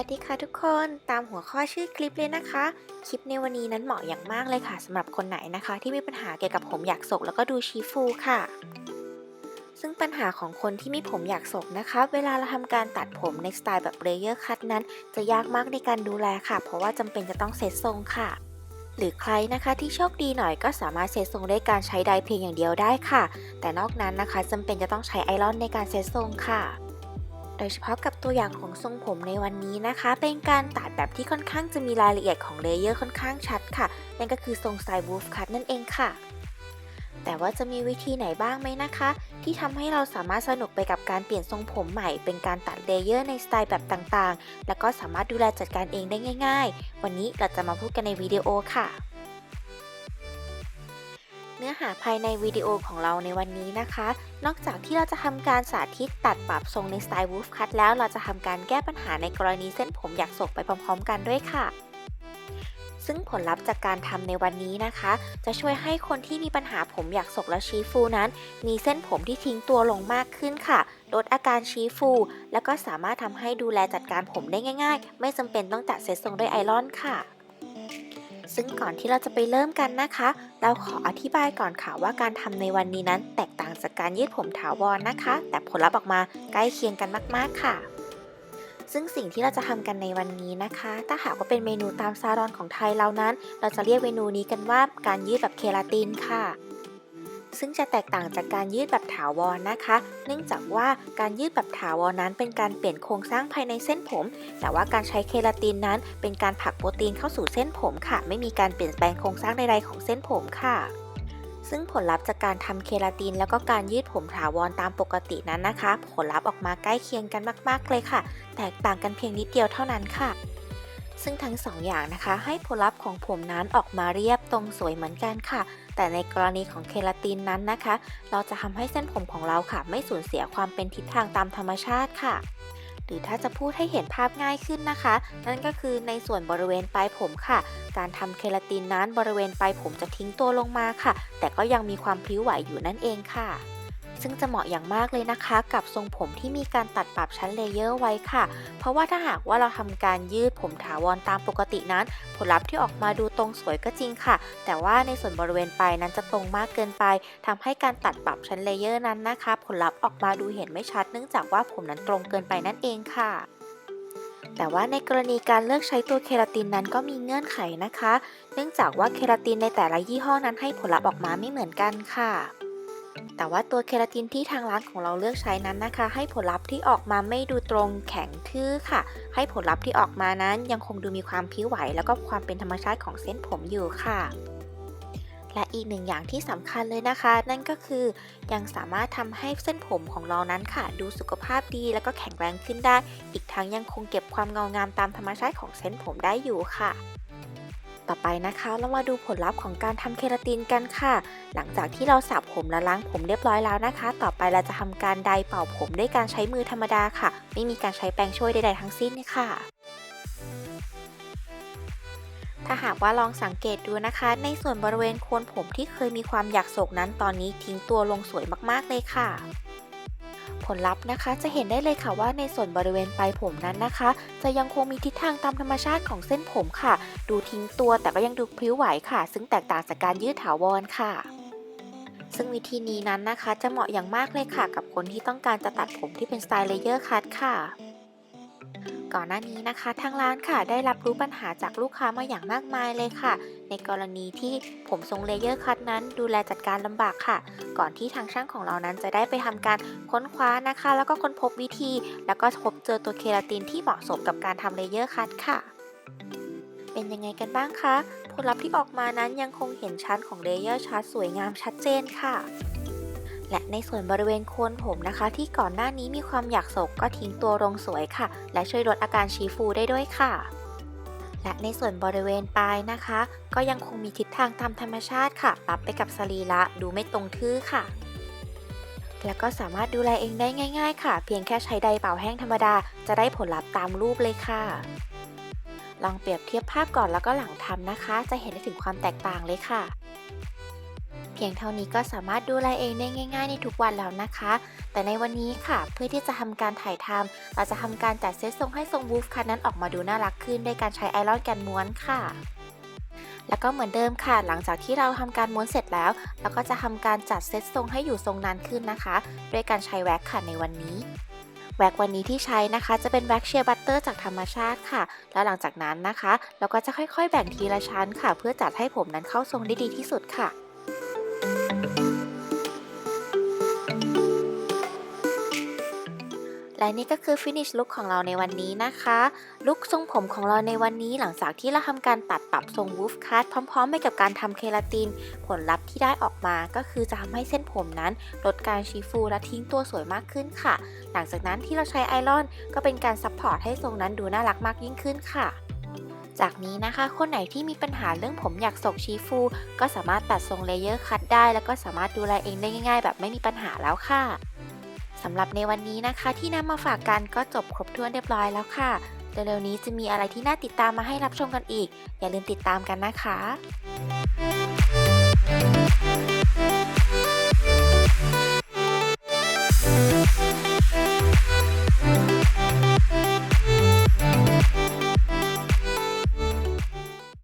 วัสดีค่ะทุกคนตามหัวข้อชื่อคลิปเลยนะคะ คลิปในวันนี้นั้นเหมาะอย่างมากเลยค่ะสำหรับคนไหนนะคะ ที่มีปัญหาเกี่ยวกับผมอยากศกแล้วก็ดูชีฟูค่ะ ซึ่งปัญหาของคนที่มีผมอยากศกนะคะ เวลาเราทำการตัดผมในสไตล์แบบเลเยอร์คัตนั้น จะยากมากในการดูแลค่ะ เพราะว่าจำเป็นจะต้องเซตทรงค่ะ หรือใครนะคะที่โชคดีหน่อยก็สามารถเซตทรงด้วยการใช้ไดร์เพียงอย่างเดียวได้ค่ะ แต่นอกนั้นนะคะจำเป็นจะต้องใช้ไอรอนในการเซตทรงค่ะ โดยเฉพาะกับตัวอย่างของทรงผมในวันนี้นะคะ เป็นการตัดแบบที่ค่อนข้างจะมีรายละเอียดของเลเยอร์ค่อนข้างชัดค่ะ นั่นก็คือทรงสไตล์วูฟคัตนั่นเองค่ะ แต่ว่าจะมีวิธีไหนบ้างไหมนะคะ ที่ทำให้เราสามารถสนุกไปกับการเปลี่ยนทรงผมใหม่ เป็นการตัดเลเยอร์ในสไตล์แบบต่างๆ แล้วก็สามารถดูแลจัดการเองได้ง่าย ๆ วันนี้เราจะมาพูดกันในวิดีโอค่ะ นื้อหาภายในวิดีโอของเราในวันนี้นะคะ นอกจากที่เราจะทำการสาธิตตัดปรับทรงในสไตล์วูฟคัตแล้วเราจะทำการแก้ปัญหาในกรณีเส้นผมอยากศกไปพร้อม ๆ กันด้วยค่ะซึ่งผลลัพธ์จากการทำในวันนี้นะคะ จะช่วยให้คนที่มีปัญหาผมอยากศกและชี้ฟูนั้น มีเส้นผมที่ทิ้งตัวลงมากขึ้นค่ะ ลดอาการชี้ฟู แล้วก็สามารถทำให้ดูแลจัดการผมได้ง่าย ๆ ไม่จำเป็นต้องจัดเซตทรงด้วยไอรอนค่ะ ซึ่งก่อนที่เราจะไปเริ่มกันนะคะ เราขออธิบายก่อนค่ะว่าการทำในวันนี้นั้น แตกต่างจากการยืดผมถาวรนะคะ แต่ผลลัพธ์ออกมาใกล้เคียงกันมาก ๆค่ะ ซึ่งสิ่งที่เราจะทำกันในวันนี้นะคะ ถ้าหากว่าเป็นเมนูตามซารอนของไทยเรานั้น เราจะเรียกเมนูนี้กันว่าการยืดแบบเคราตินค่ะ ซึ่งจะแตกต่างจากการยืดแบบถาวรนะคะ เนื่องจากว่าการยืดแบบถาวรนั้นเป็นการเปลี่ยนโครงสร้างภายในเส้นผม แต่ว่าการใช้เคราตินนั้น เป็นการผลักโปรตีนเข้าสู่เส้นผมค่ะ ไม่มีการเปลี่ยนแปลงโครงสร้างใดๆของเส้นผมค่ะซึ่งผลลัพธ์จากการทำเคราติน แล้วก็การยืดผมถาวรตามปกตินั้นนะคะ ผลลัพธ์ออกมาใกล้เคียงกันมาก ๆ เลยค่ะ แตกต่างกันเพียงนิดเดียวเท่านั้นค่ะ ซึ่งทั้งสองอย่างนะคะให้ผลลัพธ์ของผมนั้นออกมาเรียบตรงสวยเหมือนกันค่ะ แต่ในกรณีของเคราตินนั้นนะคะ เราจะทำให้เส้นผมของเราค่ะ ไม่สูญเสียความเป็นทิศทางตามธรรมชาติค่ะหรือถ้าจะพูดให้เห็นภาพง่ายขึ้นนะคะ นั่นก็คือในส่วนบริเวณปลายผมค่ะ การทำเคราตินนั้นบริเวณปลายผมจะทิ้งตัวลงมาค่ะ แต่ก็ยังมีความพลิ้วไหวอยู่นั่นเองค่ะ ซึ่งจะเหมาะอย่างมากเลยนะคะ กับทรงผมที่มีการตัดปรับชั้นเลเยอร์ไว้ค่ะ เพราะว่าถ้าหากว่าเราทำการยืดผมถาวรตามปกตินั้น ผลลัพธ์ที่ออกมาดูตรงสวยก็จริงค่ะ แต่ว่าในส่วนบริเวณปลายนั้นจะตรงมากเกินไปทำให้การตัดปรับชั้นเลเยอร์นั้นนะคะ ผลลัพธ์ออกมาดูเห็นไม่ชัด เนื่องจากว่าผมนั้นตรงเกินไปนั่นเองค่ะแต่ว่าในกรณีการเลือกใช้ตัวเคราตินนั้นก็มีเงื่อนไขนะคะ เนื่องจากว่าเคราตินในแต่ละยี่ห้อนั้นให้ผลลัพธ์ออกมาไม่เหมือนกันค่ะ แต่ว่าตัวเคราตินที่ทางร้านของเราเลือกใช้นั้นนะคะ ให้ผลลัพธ์ที่ออกมาไม่ดูตรงแข็งทื่อค่ะ ให้ผลลัพธ์ที่ออกมานั้นยังคงดูมีความพิ้วไหว แล้วก็ความเป็นธรรมชาติของเส้นผมอยู่ค่ะ และอีกหนึ่งอย่างที่สำคัญเลยนะคะ นั่นก็คือยังสามารถทำให้เส้นผมของเรานั้นค่ะ ดูสุขภาพดีแล้วก็แข็งแรงขึ้นได้ อีกทั้งยังคงเก็บความเงางามตามธรรมชาติของเส้นผมได้อยู่ค่ะ ต่อไปนะคะเรามาดูผลลัพธ์ของการทำเคราตินกันค่ะ หลังจากที่เราสระผมและล้างผมเรียบร้อยแล้วนะคะ ต่อไปเราจะทำการไดเป่าผมด้วยการใช้มือธรรมดาค่ะ ไม่มีการใช้แปรงช่วยใดๆทั้งสิ้นค่ะถ้าหากว่าลองสังเกตดูนะคะ ในส่วนบริเวณโคนผมที่เคยมีความอยากโศกนั้นตอนนี้ทิ้งตัวลงสวยมากๆเลยค่ะ ผลลัพธ์นะคะ จะเห็นได้เลยค่ะว่าในส่วนบริเวณปลายผมนั้นนะคะ จะยังคงมีทิศทางตามธรรมชาติของเส้นผมค่ะ ดูทิ้งตัวแต่ก็ยังดูพลิ้วไหวค่ะ ซึ่งแตกต่างจากการยืดถาวรค่ะซึ่งวิธีนี้นั้นนะคะ จะเหมาะอย่างมากเลยค่ะ กับคนที่ต้องการจะตัดผมที่เป็นสไตล์เลเยอร์คัตค่ะ ก่อนหน้านี้นะคะ ทางร้านค่ะ ได้รับรู้ปัญหาจากลูกค้ามาอย่างมากมายเลยค่ะ ในกรณีที่ผมทรงเลเยอร์คัตนั้น ดูแลจัดการลำบากค่ะ ก่อนที่ทางช่างของเรานั้นจะได้ไปทำการค้นคว้านะคะ แล้วก็ค้นพบวิธี แล้วก็พบเจอตัวเคราตินที่เหมาะสมกับการทำเลเยอร์คัตค่ะ เป็นยังไงกันบ้างคะผลลัพธ์ที่ออกมานั้นยังคงเห็นชั้นของเลเยอร์ชัดสวยงามชัดเจนค่ะ และในส่วนบริเวณโคนผมนะคะ ที่ก่อนหน้านี้มีความอยากโศกก็ทิ้งตัวลงสวยค่ะ และช่วยลดอาการชี้ฟูได้ด้วยค่ะ และในส่วนบริเวณปลายนะคะ ก็ยังคงมีทิศทางตามธรรมชาติค่ะ ปรับไปกับสรีระดูไม่ตรงทื่อค่ะ แล้วก็สามารถดูแลเองได้ง่าย ๆ ค่ะ เพียงแค่ใช้ไดร์เป่าแห้งธรรมดา จะได้ผลลัพธ์ตามรูปเลยค่ะ ลองเปรียบเทียบภาพก่อนแล้วก็หลังทำนะคะ จะเห็นได้ถึงความแตกต่างเลยค่ะ เพียงเท่านี้ก็สามารถดูแลเองได้ง่าย ๆ ในทุกวันแล้วนะคะ แต่ในวันนี้ค่ะเพื่อที่จะทำการถ่ายทำเราจะทำการจัดเซตทรงให้ทรงวูฟคัทนั้นออกมาดูน่ารักขึ้นด้วยการใช้ไอรอนแกนม้วนค่ะแล้วก็เหมือนเดิมค่ะ หลังจากที่เราทำการม้วนเสร็จแล้ว เราก็จะทำการจัดเซตทรงให้อยู่ทรงนานขึ้นนะคะ ด้วยการใช้แว็กค่ะในวันนี้ แว็กวันนี้ที่ใช้นะคะ จะเป็นแว็กเชียร์บัตเตอร์จากธรรมชาติค่ะ แล้วหลังจากนั้นนะคะ เราก็จะค่อยๆ แบ่งทีละชั้นค่ะ เพื่อจัดให้ผมนั้นเข้าทรงได้ดีที่สุดค่ะ และนี่ก็คือ finish look ของเราในวันนี้นะคะลุคทรงผมของเราในวันนี้หลังจากที่เราทำการตัดปรับทรง wolf cut พร้อมๆ ไปกับการทำเคราติน ผลลัพธ์ที่ได้ออกมาก็คือจะทำให้เส้นผมนั้น ลดการชีฟูและทิ้งตัวสวยมากขึ้นค่ะ หลังจากนั้นที่เราใช้ไอรอน ก็เป็นการซัพพอร์ตให้ทรงนั้นดูน่ารักมากยิ่งขึ้นค่ะจากนี้นะคะ คนไหนที่มีปัญหาเรื่องผมอยากศกชีฟู ก็สามารถตัดทรงเลเยอร์คัตได้ แล้วก็สามารถดูแลเองได้ง่าย ๆ แบบไม่มีปัญหาแล้วค่ะ สำหรับในวันนี้นะคะ ที่นำมาฝากกันก็จบครบถ้วนเรียบร้อยแล้วค่ะเร็วๆนี้จะมีอะไรที่น่าติดตามมาให้รับชมกันอีก อย่าลืมติดตามกันนะคะ